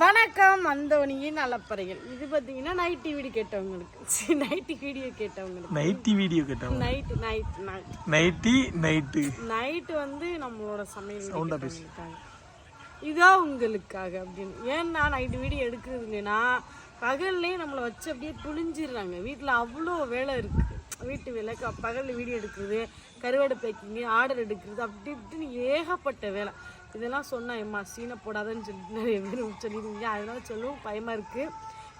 வணக்கம் அந்தோனியின் அலப்பறைகள் இது பார்த்தீங்கன்னா நைட்டி வீடியோ கேட்டவங்களுக்கு. நைட்டி வீடியோ கேட்டவங்களுக்கு. நைட்டி வீடியோ கேட்டோம் night night night nighty night night வந்து நம்மளோட சமையல் video கேட்டவங்களுக்காக. இதான் உங்களுக்காக அப்படின்னு. ஏன்னா நைட்டு வீடியோ எடுக்கிறது இல்லைன்னா பகல்லே நம்மளை வச்சு அப்படியே புழிஞ்சிடுறாங்க. வீட்டில் அவ்வளோ வேலை இருக்குது வீட்டு வேலை பகல்ல வீடியோ எடுக்கிறது கருவாடு பேக்கிங்கு ஆர்டர் எடுக்கிறது அப்படி இப்படின்னு ஏகப்பட்ட வேலை. இதெல்லாம் சொன்னேன் எம்மா சீனை போடாதன்னு சொல்லிட்டு நிறைய பேர் சொல்லியிருந்தீங்க. அதனால சொல்லவும் பயமாக இருக்குது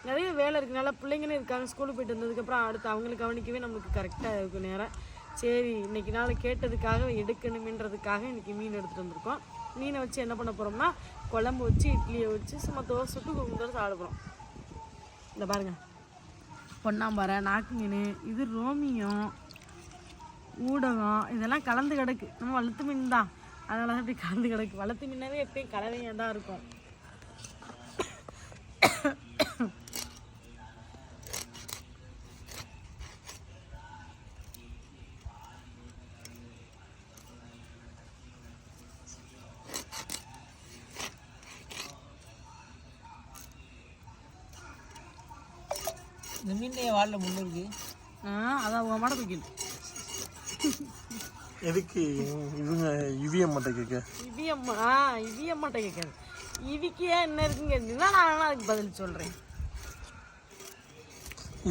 நிறைய வேலை இருக்கனால பிள்ளைங்களும் இருக்காங்க. ஸ்கூலுக்கு போயிட்டு வந்ததுக்கப்புறம் அடுத்து அவங்களை கவனிக்கவே நம்மளுக்கு கரெக்டாக இருக்கும் நேரம் சரி இன்னைக்கு நாள் கேட்டதுக்காக எடுக்கணுமின்றதுக்காக இன்றைக்கி மீன் எடுத்துகிட்டு வந்திருக்கோம். மீனை வச்சு என்ன பண்ண போகிறோம்னா குழம்பு வச்சு இட்லியை வச்சு சும்மா தோசை சுட்டு குங்குமத்தோட சாப்பிட போகிறோம் இந்த பாருங்கள் பொன்னாம்பாறை நாக்கு மீன் இது ரோமியம் ஊடகம் இதெல்லாம் கலந்து கிடக்கு. நம்ம வளர்த்து மீன் தான். அதனால தான் இப்படி கலந்து கிடக்கு. வளர்த்து மீனாவே எப்பயும் கலவையாக தான் இருக்கும். இந்த மீன்ல வாழில் முள்ளு இருக்கு. ஆ அதான் உன் மாட தூக்கிடு எதுக்கு இவங்க இவிஎம் மட்டும் கேட்க? இவியம்மா ஆ இவியம்மாட்ட கேட்காது இவிக்கு ஏன் என்ன இருக்குன்னு கேட்டீங்கன்னா நான் அதுக்கு பதில் சொல்கிறேன்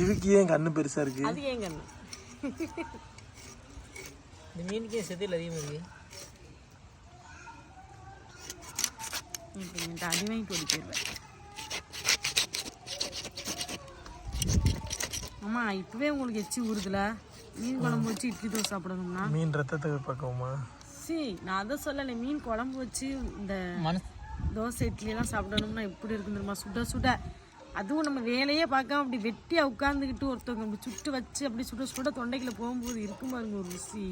இதுக்கு ஏன் கண்ணு பெருசா இருக்கு? அது ஏன் கண்ணு? இந்த மீனுக்கே செதில் அதிகமாக இருக்கு? இப்போ என்கிட்ட அடி வாங்கிட்டு ஓடி போயிடுவேன் அம்மா இப்பவே உங்களுக்கு எச்சி ஊறுதுல? மீன் குழம்பு வச்சு இட்லி தோசை சாப்பிடணும்னா? மீன் ரத்தத்தை பார்க்கவுமா சி நான் அதை சொல்லலை. மீன் குழம்பு வச்சு இந்த தோசை இட்லியெல்லாம் சாப்பிடணும்னா எப்படி இருக்கும் தெரியுமா? சுட சுட. அதுவும் நம்ம வேலையே பார்க்காம அப்படி வெட்டியா உட்காந்துக்கிட்டு ஒருத்தவங்க அப்படி சுட்டு வச்சு அப்படி சுட சுட தொண்டைக்குள்ள போகும்போது இருக்கும் பாருங்க ஒரு ருசி.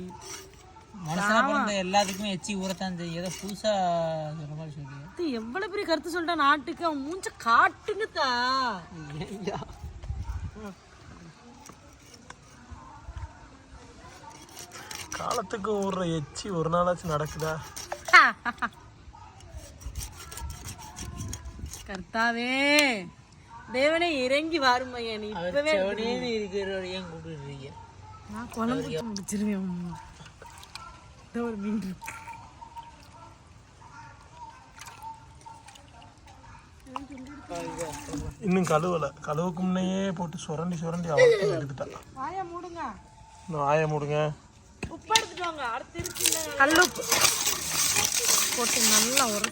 மனசால பிறந்த எல்லாத்துக்குமே எச்சி ஊறத்தான் ஏதோ புதுசாக சொல்கிற மாதிரி எவ்வளவு பெரிய கருத்து சொல்லிட்டா நாட்டுக்கு அவன் மூஞ்ச காட்டுங்கத்தா. காலத்துக்கு ஊடுற எச்சி ஒரு நாளாச்சும் நடக்குதா? கர்த்தாவே தேவனே இறங்கி வாருமையா நீ இப்பவே செவனேன்னு இருக்கிற ஏன் கூப்பிட்டுருக்கீங்க நான் குழம்பு ஊத்தி முடிச்சிருவேன் அம்மா. இதோ ஒரு மீன் இருக்கு. இன்னும் கழுவல. கழுவுக்கு முன்னையே போட்டு சுரண்டி சுரண்டி அவர்த்து எடுத்துட்டா. வாயா மூடுங்க. இன்னும் ஆய முடுங்க. உப்பு எடுத்துட்டு வாங்க. அடுத்து இருக்கு கல்லுப்பு போட்டு நல்லா இல்லை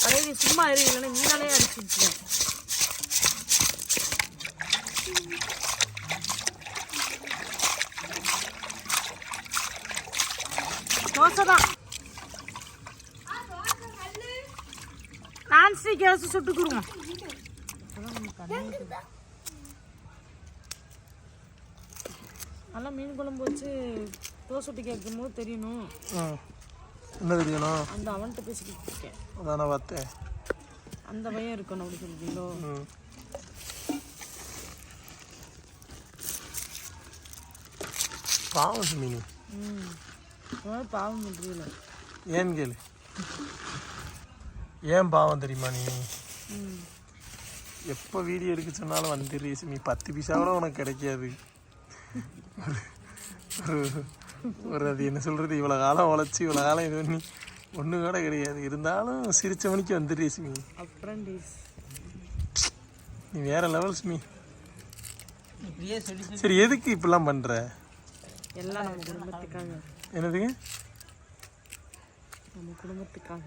அடையே சும்மா இரு இல்லைன்னா மீனாலே அடிச்சு விட்டுருவேன் தோசை தான். நான்ஸ்டிக் கேஸ் சுட்டுக்குருவோம் நல்லா மீன் குழம்பு வச்சு தோசை கேட்கும் போது தெரியணும். என்ன தெரியணும்? அந்த அவன்கிட்ட பேசிக்கிட்டு இருக்கேன். அதானே பார்த்தேன். அந்த பையன் இருக்கணும் அப்படி சொல்றீங்களோ ம். பாவம் மீன் ம். பாவம் பண்ணுறதுல ஏன்னு கேளு? ஏன் பாவம் தெரியுமா நீ? எப்போ வீடியோ எடுக்க சொன்னாலும் வந்துடுறீ நீ பத்து பைசா கூட உனக்கு கிடைக்காது. ஒரு- ஒரு அது என்ன சொல்கிறது இவ்வளோ காலம் உழைச்சி இவ்வளோ காலம் இது பண்ணி ஒன்றும் கூட கிடையாது. இருந்தாலும் சிரிச்ச மணிக்கு வந்துடுறீ சுமி. நீ வேற லெவல் சுமி. சரி எதுக்கு இப்படிலாம் பண்ணுற எல்லாம் என்னதுங்க? நம்ம குடும்பத்துக்காக.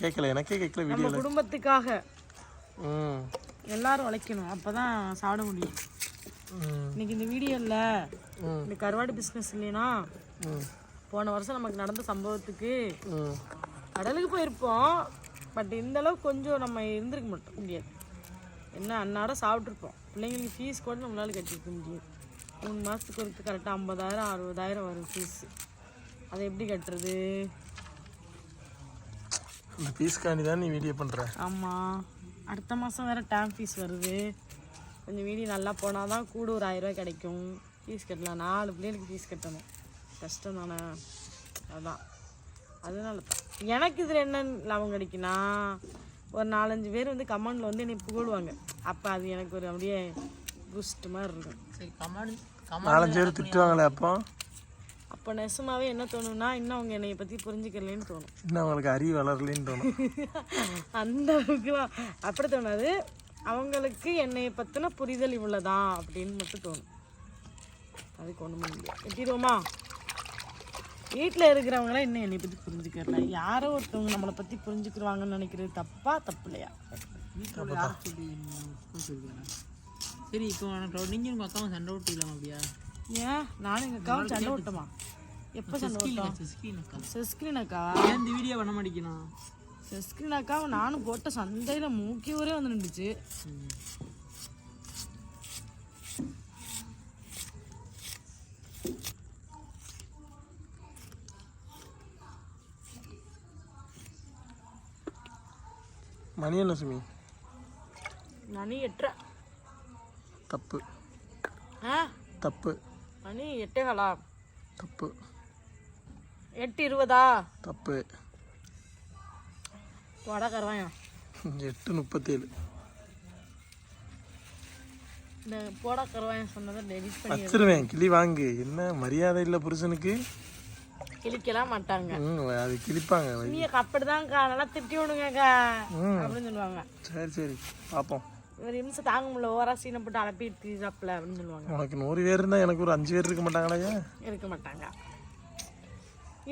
கேட்கல எனக்கே கேட்கல வீடியோவில் குடும்பத்துக்காக. ம். எல்லாரும் உழைக்கணும். அப்பதான் சாப்பிட முடியும். இன்னைக்கு இந்த வீடியோவில் ம். இந்த கருவாடு பிஸ்னஸ் இல்லைனா போன வருஷம் நமக்கு நடந்த சம்பவத்துக்கு கடலுக்கு போயிருப்போம். பட் இந்த அளவுக்கு கொஞ்சம் நம்ம இருந்திருக்க மாட்டோம். முடியாது. என்ன அன்னாட சாப்பிட்ருப்போம் பிள்ளைங்களுக்கு ஃபீஸ் கூட நம்மளால கட்டிருக்க முடியாது. மூணு மாதத்துக்கு ஒருத்தர் கரெக்டாக ஐம்பதாயிரம் அறுபதாயிரம் வரும் ஃபீஸ் அதை எப்படி கட்டுறது? அந்த பீஸ்காண்டி தான் நீ வீடியோ பண்ணுற ஆமாம் அடுத்த மாதம் வேறு டேம் ஃபீஸ் வருது. கொஞ்சம் வீடியோ நல்லா போனால் தான் கூட ஒரு ஆயிரரூவா கிடைக்கும். ஃபீஸ் கட்டலாம். நாலு பிள்ளைகளுக்கு ஃபீஸ் கட்டணும். கஷ்டம் தானே. அதான். அதனால தான் எனக்கு இதில் என்ன லாபம் கிடைக்குன்னா ஒரு நாலஞ்சு பேர் வந்து கமெண்டில் வந்து என்னை புகழுவாங்க. அப்போ அது எனக்கு ஒரு அப்படியே பூஸ்ட் மாதிரி இருக்கும். சரி கமெண்ட் கமெண்ட் நாலஞ்சு பேர் திட்டுவாங்களே அப்போ? அப்போ நெசமாவே என்ன தோணும்னா இன்னும் அவங்க என்னை பற்றி புரிஞ்சுக்கலன்னு தோணும். இன்னும் அவங்களுக்கு அறிவு வளரலைன்னு தோணும். அந்த அளவுக்குலாம் அப்படி தோணாது. அவங்களுக்கு என்னை பற்றின புரிதல் இவ்வளோதான் அப்படின்னு மட்டும் தோணும். அதுக்கு ஒன்றுமே இல்லை எட்டிடுவோமா வீட்டில் இருக்கிறவங்களாம் இன்னும் என்னை பற்றி புரிஞ்சுக்கிறல. யாரோ ஒருத்தவங்க நம்மளை பற்றி புரிஞ்சுக்கிடுவாங்கன்னு நினைக்கிறது தப்பா தப்பு இல்லையா? சரி இப்போ எனக்கு நீங்கள் உங்கள் அக்காவும் சண்டை விட்டுக்கலாம் அப்படியா? ஏன்? நானும் எங்கள் அக்காவும் சண்டை விட்டோமா எப்போ சண்டை விட்டோம் ஸ்க்ரீன் அக்கா. செஸ்கிரீன் அக்காவா ஏன் இந்த வீடியோ பண்ண மாட்டேங்கிறோம் அக்காவை நானும் போட்ட சந்தையில் மூக்கி ஊரே வந்து நின்றுச்சு மணி என்ன சுமி? மணி எட்டரை தப்பு. ஆ? தப்பு. மணி எட்டேகாலா தப்பு. எட்டு இருபதா? தப்பு. வடக்கருவாயா எட்டு முப்பத்தேழு. இந்த போடா சொன்னதை டெலிட் பண்ணி வச்சிருவேன் கிளி வாங்கு. என்ன மரியாதை இல்லை புருஷனுக்கு. கிழிக்கலாம் மாட்டாங்க. அது கிழிப்பாங்க. நீ அப்படிதான்க்கா நல்லா திட்டி விடுங்கக்கா அப்படின்னு சொல்லுவாங்க. சரி சரி. பார்ப்போம் ஒரு நிமிஷம் தாங்க முடியல ஓரா சீனை போட்டு சாப்பிடல அப்படின்னு சொல்லுவாங்க. உனக்கு நூறு பேர் இருந்தால் எனக்கு ஒரு அஞ்சு பேர் இருக்க மாட்டாங்களா இருக்க மாட்டாங்க.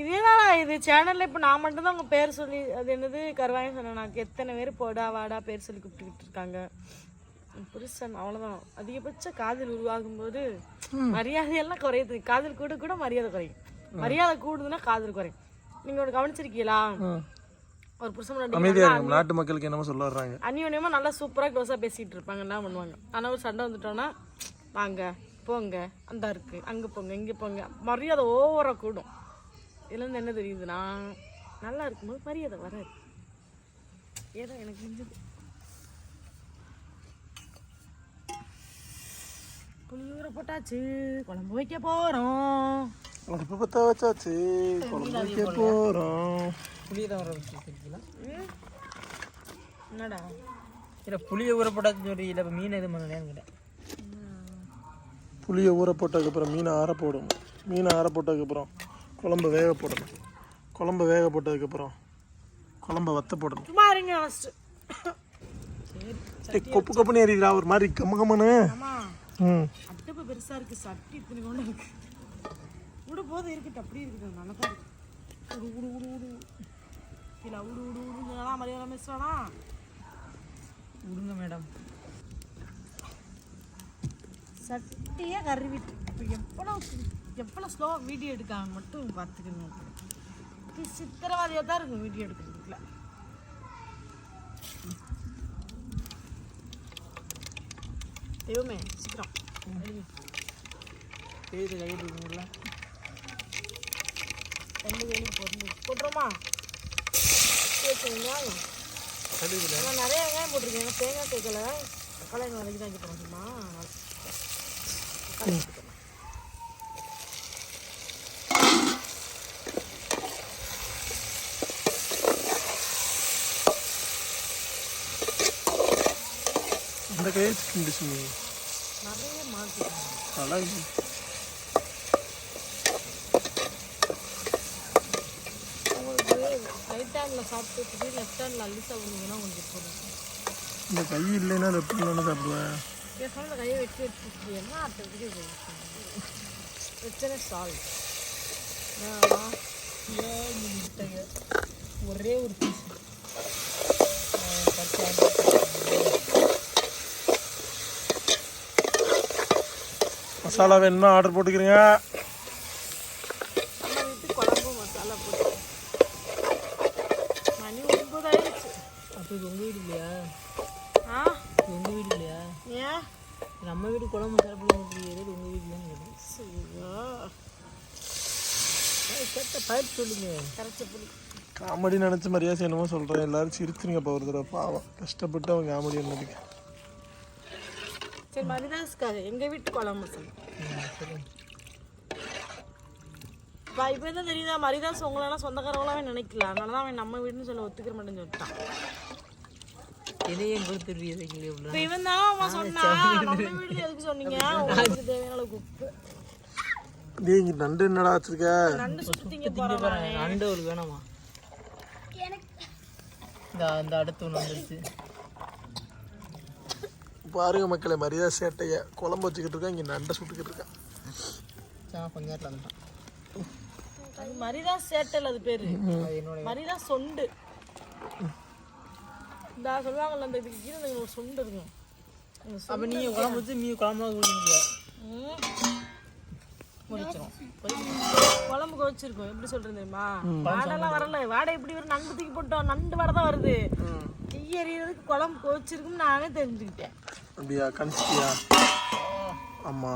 இது என்னடா இது சேனல்ல இப்போ நான் மட்டும்தான் உங்க பேர் சொல்லி அது என்னது? கருவாயம் சொன்னேன். எத்தனை பேர் போடா வாடா பேர் சொல்லி கூப்பிட்டுக்கிட்டு இருக்காங்க. புருஷன் அவ்வளோதான் அதிகபட்ச காதல் உருவாகும் போது மரியாதையெல்லாம் குறையுது. காதல் கூட கூட மரியாதை குறையும். மரியாதை கூடுதுன்னா காதல் குறையும். நீங்க ஒரு கவனிச்சிருக்கீங்களா? ஒரு புருஷன் நாட்டு மக்களுக்கு என்னமோ சொல்ல வர்றாங்க. அந்யோன்யமா நல்லா சூப்பரா க்ளோஸாக பேசிட்டு இருப்பாங்க என்ன பண்ணுவாங்க. ஆனால் ஒரு சண்டை வந்துட்டோன்னா வாங்க போங்க அந்த இருக்கு அங்கே போங்க இங்கே போங்க. மரியாதை ஓவராக கூடும். இதுலேருந்து என்ன தெரியுதுன்னா நல்லா இருக்கும்போது மரியாதை வராது. ஏதோ எனக்கு முடிஞ்சது புளியூரை போட்டாச்சு குழம்பு வைக்க போகிறோம் அடுப்பு பற்ற வச்சாச்சு குழம்பு வைக்க போகிறோம் புளியை தான் வர வச்சுருக்கீங்களா? என்னடா? இல்லை புளியை ஊற போட்டாச்சு சொல்லி இல்லை இப்போ மீன் எதுவும் பண்ணலையான்னு கேட்டேன். புளியை ஊற போட்டதுக்கப்புறம் மீனை ஆற போடணும். மீனை ஆற போட்டதுக்கப்புறம் குழம்பு வேக போடணும். குழம்பு வேக போட்டதுக்கப்புறம் குழம்ப வத்த போடணும். சும்மா இருங்க ஃபஸ்ட்டு கொப்பு கொப்புன்னு ஏறிடுறா ஒரு மாதிரி கம்ம கம்மனு ம். அடுப்பு பெருசா இருக்கு சட்டி இத்தனை கொண்டு இருக்கு. விடு போதும் இருக்கட்டும் அப்படி இருக்கட்டும் நல்லா தான் உடு உடு உடு உடு. இல்லை உடு உடு உடுங்களா மரியாதை மிஸ் வேணாம் விடுங்க மேடம் சட்டியே கருவிட்டு. இப்போ எவ்வளோ எவ்வளோ ஸ்லோவாக வீடியோ எடுக்காங்க மட்டும் பார்த்துக்கணும் சித்திரவாதியாக தான் இருக்கும் வீடியோ எடுக்கிறதுக்குள்ள. தெய்வமே சீக்கிரம். கையில் இருக்குங்களா ரெண்டு வேலையும் பொருந்து போட்டுருமா? நான் நிறைய வெங்காயம் போட்டிருக்கேன். தேங்காய் சேர்க்கல தக்காளி வரைக்கும் தான் போகிறோமா இந்த கையை சிக்கன் டிஷ் நிறைய மாற்றிக்கணும் அழகு உங்களுக்கு ரைட் ஹேண்டில் சாப்பிட்டு லெஃப்ட் ஹேண்டில் அள்ளி சாப்பிடுங்கன்னா நிறைய போதும் இந்த கை இல்லைன்னா அதை எப்படி சாப்பிடுவேன் இந்த கையை வச்சு வச்சுட்டு என்ன அடுத்ததுக்கு பிரச்சனை சால்வ் ஒரே ஒரு பீஸ் மசாலா வேணுமா ஆர்டர் போட்டுக்கிறீங்க நம்ம வீட்டு குழம்பு மசாலா போட்டு மணி ஒன்பது ஆயிடுச்சு அப்போ இது உங்கள் வீடு இல்லையா ஆ இது உங்கள் வீடு இல்லையா? ஏன்? நம்ம வீடு குழம்பு மசாலா போட்டு உங்கள் வீடு இல்லையான்னு கேட்டேன். ஐயோ. கேட்ட பயிர் சொல்லுங்க. கரைச்ச புளி. காமெடி நினச்ச மாதிரியா என்னமோ சொல்கிறேன் எல்லாரும் சிரிச்சுருங்கப்பா ஒரு தடவை பாவம். கஷ்டப்பட்டு அவங்க காமெடி என்னதுக்கு சரி மரிதாஸ்க்காக எங்கள் வீட்டு குழம்பு மசாலா இப்போ இப்போ தான் தெரியுதா? மரிதாஸ் உங்களெல்லாம் சொந்தக்காரங்களாவே நினைக்கல. அதனால தான் அவன் நம்ம வீடுன்னு சொல்ல ஒத்துக்கிற மாட்டேன்னு சொல்லிட்டான். எதையும் கொடுத்துருவீங்க உள்ள இப்போ இவன் தான் அவன் சொன்னா நம்ம வீடு எதுக்கு சொன்னீங்க? உங்களுக்கு தேவையான அளவுக்கு உப்பு? நீ இங்க நண்டு என்னடா வச்சிருக்க? நண்டு சுட்டு திங்க போறான். நண்டு ஒரு வேணாமா? இந்த இந்த அடுத்து ஒன்று வந்துருச்சு. பாருங்க மக்களே மரியாதை சேட்டைய குழம்பு வச்சுக்கிட்டு இருக்கா இங்க நண்டை சுட்டுக்கிட்டு இருக்கா? நான் கொஞ்ச நேரத்தில் வந்துட்டான் அது மரிதாஸ் சேட்டல் அது பேரு. மரிதாஸ் சொண்டு. இந்த சொல்லுவாங்கல்ல அந்த இதுக்கு கீழே ஒரு சொண்டு இருக்கும் அப்போ நீங்கள் குழம்பு வச்சு மீ குழம்புலாம் கொடுங்க ம். முடிச்சிரும். குழம்புக்கு வச்சிருக்கோம் எப்படி சொல்றது தெரியுமா? வாடெல்லாம் வரல. வாடை எப்படி வரும் நண்டு தூக்கி போட்டோம். நண்டு வாடை தான் வருது. தீ எறியறதுக்கு குழம்பு கொச்சிருக்குன்னு நானே தெரிஞ்சுக்கிட்டேன். அப்படியா? கணிச்சிட்டியா ஆமா.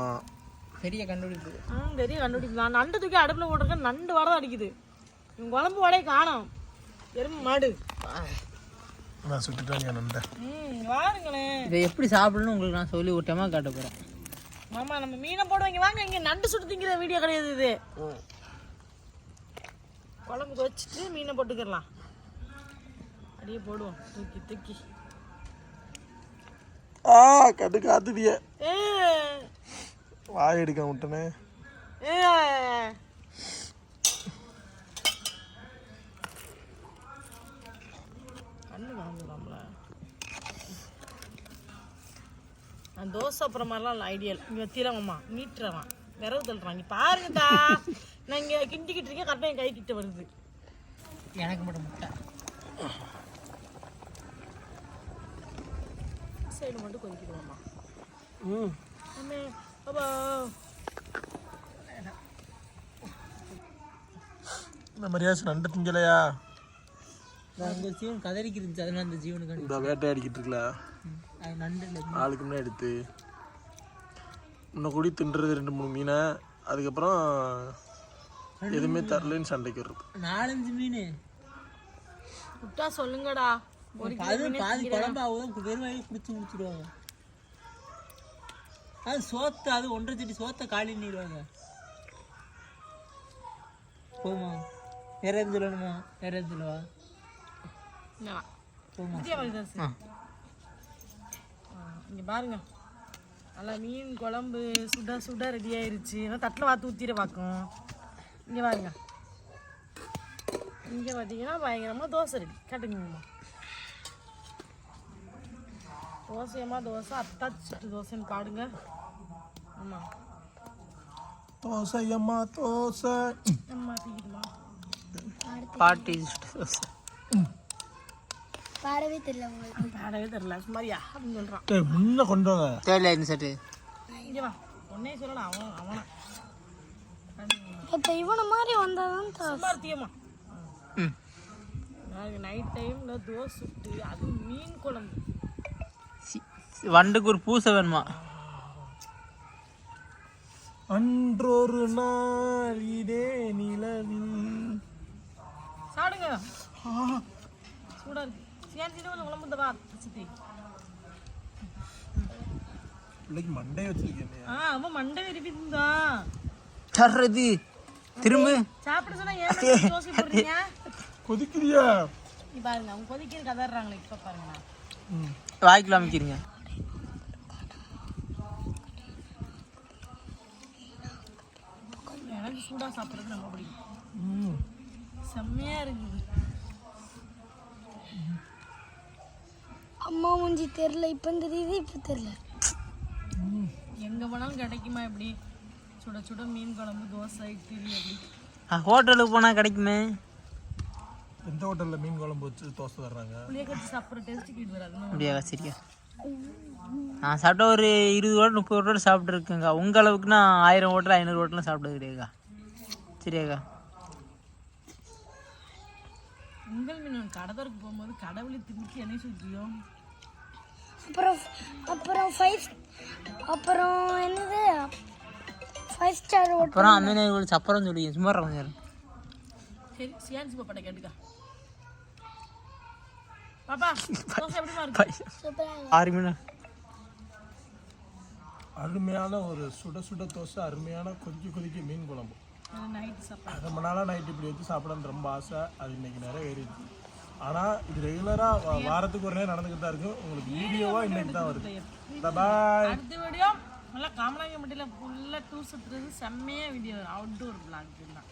பெரிய கண்டுபிடிப்பு. ம் பெரிய கண்டுபிடிப்பு. நான் நண்டு தூக்கி அடுப்பில் போட்டிருக்கேன். நண்டு வாடை தான் அடிக்குது. இவன் குழம்பு வாடையை காணோம். எறும்பு மாடு. நான் சுட்டுட்டேன் நண்டை? ம் வாருங்களேன் இதை எப்படி சாப்பிடணும்னு உங்களுக்கு நான் சொல்லி டைமாக காட்ட போகிறேன் மாமா நம்ம மீனை போடுவாங்க. வாங்க இங்க நண்டு சுட்டு திங்கிற வீடியோ கிடையாது இது. குழம்புக்கு வச்சுட்டு மீனை போட்டுக்கிடலாம் அப்படியே போடுவோம் தூக்கி தூக்கி. ஆ கடு காத்துதிய ஏ. வாய் எடுக்க விட்டனே. ஏ. கண்ணு காமிடுறாம்ல நான் தோசை அப்புறம் மாதிரிலாம் ஐடியல் இங்கே வத்திரமாம்மா மீட்டுறவான் விரவு தள்ளுறான். இங்கே பாருங்கடா நான் இங்கே கிண்டிக்கிட்டு இருக்கேன் கரெக்டாக என் கை கிட்ட வருது. எனக்கு மட்டும் முட்டை. சைடு மட்டும் கொதிக்கிடுவோம்மா ம். அம்மே பாபா இந்த மரியாதை நண்டை திங்கலையா? அந்த ஜீவன் கதறிக்கு இருந்துச்சு. அதனால அந்த ஜீவனுக்கு இந்த வேட்டையாடிக்கிட்டு இருக்கல. அது நண்டு இல்லை நாளுக்கு முன்னாடி எடுத்து. முன்ன கூடி தின்றது ரெண்டு மூணு மீனை. அதுக்கப்புறம் எதுவுமே தரலன்னு சண்டைக்கு வர்றது. நாலஞ்சு மீன். விட்டா சொல்லுங்கடா. அது பாதி குழம்பு ஆகுதும் வெறும் வாயில குடிச்சு முடிச்சிடுவாங்க. அது சோத்தை அது ஒன்றரை செடி சோத்தை காலி பண்ணிடுவாங்க. போமா வேற எதுவும் சொல்லணுமா? வேற எதுவும் சொல்லவா? இங்க பாருங்க. நல்லா மீன் குழம்பு சுட சுட ரெடி ஆயிருச்சு. தட்டில் வாத்து ஊற்றிட பார்க்கும் இங்கே பாருங்க. இங்கே பார்த்தீங்கன்னா பயங்கரமாக தோசை ரெடி கட்டுங்கம்மா தோசையம்மா தோசை அத்தாச்சி சுட்டு தோசைன்னு பாடுங்க. ஆமாம் தோசை அம்மா தோசை. அம்மா தீக்குதுமா பாட்டி பாடவே தெரியல உங்களுக்கு. பாடவே தெரில சுமாரியா அப்படின்னு சொல்கிறான் டேய், முன்ன கொண்டு வாங்க. தேவையில்ல இந்த செட்டு. இங்கே வா. ஒன்னே சொல்லலாம் அவன் அவனா. இப்போ இவனை மாதிரி வந்தாதான் சும்மா தீயம்மா ம். நாளைக்கு நைட் டைமில் தோசை சுட்டு அதுவும் மீன் குழம்பு. வண்டுக்கு ஒரு பூசை வேணுமா? அன்றொரு நாள் இதே நிலவில். சாப்பிடுங்க. சூடா இருக்கு. சேர்ந்து கொஞ்சம் குழம்பு தவா சித்தி. பிள்ளைக்கு மண்டே வச்சிருக்கேன். ஆ அவன் மண்டை விரும்பி தான் தர்றது திரும்ப. சாப்பிட சொன்னா ஏன் தோசை போடுறீங்க கொதிக்கிறியா? நீ பாருங்க அவங்க கொதிக்கிற கதறாங்களே இப்ப பாருங்க வாய்க்குள்ள அமைக்கிறீங்க எனக்கு சூடா சாப்பிட்றது ரொம்ப பிடிக்கும். ம் செம்மையா இருக்குது. அம்மா மூஞ்சி தெரில இப்போ தெரியுது இப்போ தெரில எங்க போனாலும் கிடைக்குமா எப்படி சுட சுட மீன் குழம்பு தோசை இட்லி அப்படி. ஹோட்டலுக்கு போனால் கிடைக்குமே? எந்த ஹோட்டலில் மீன் குழம்பு வச்சு தோசை தர்றாங்க? புளிய கட்சி சாப்பிட்ற டேஸ்ட் கீழ் வராது. அப்படியா சரியா நான் சாப்பிட்ட ஒரு இருபது ஹோட்டல் முப்பது ஹோட்டல் சாப்பிட்ருக்கேங்க உங்க அளவுக்கு நான் ஆயிரம் ஹோட்டல் ஐநூறு ஹோட்டலும் சாப்பிட்டது கிடையாதுக்கா. சரியாக்கா உங்கள் மீன் கடதருக்கு போகும்போது கடவுளை திருப்பி என்ன சொல்லியோ அப்புறம் அப்புறம் ஃபைவ் அப்புறம் என்னது? ஃபைவ் ஸ்டார் அப்புறம் அம்மீன் சப்பரம் சொல்லி சும்மா கொஞ்சம் சரி சியான்சி பாப்பாட்ட கேட்டுக்கா. பாப்பா தோசை எப்படிமா இருக்கு? ஆறு மீன் அருமையான ஒரு சுட சுட தோசை அருமையான கொதிக்க கொதிக்க மீன் குழம்பு. ரொம்ப நாளாக நைட்டு இப்படி வச்சு சாப்பிடணும்னு ரொம்ப ஆசை. அது இன்னைக்கு நிறைவேறிடுச்சு ஆனால் இது ரெகுலராக வாரத்துக்கு ஒரு நேரம் நடந்துக்கிட்டு தான் இருக்கும் உங்களுக்கு வீடியோவாக இன்னைக்கு தான் வருது. பாய் அடுத்த வீடியோ நல்லா காமராஜம்பட்டியில் ஃபுல்லாக டூர் சுற்றுறது செம்மையாக வீடியோ அவுட்டோர் பிளாக் தான்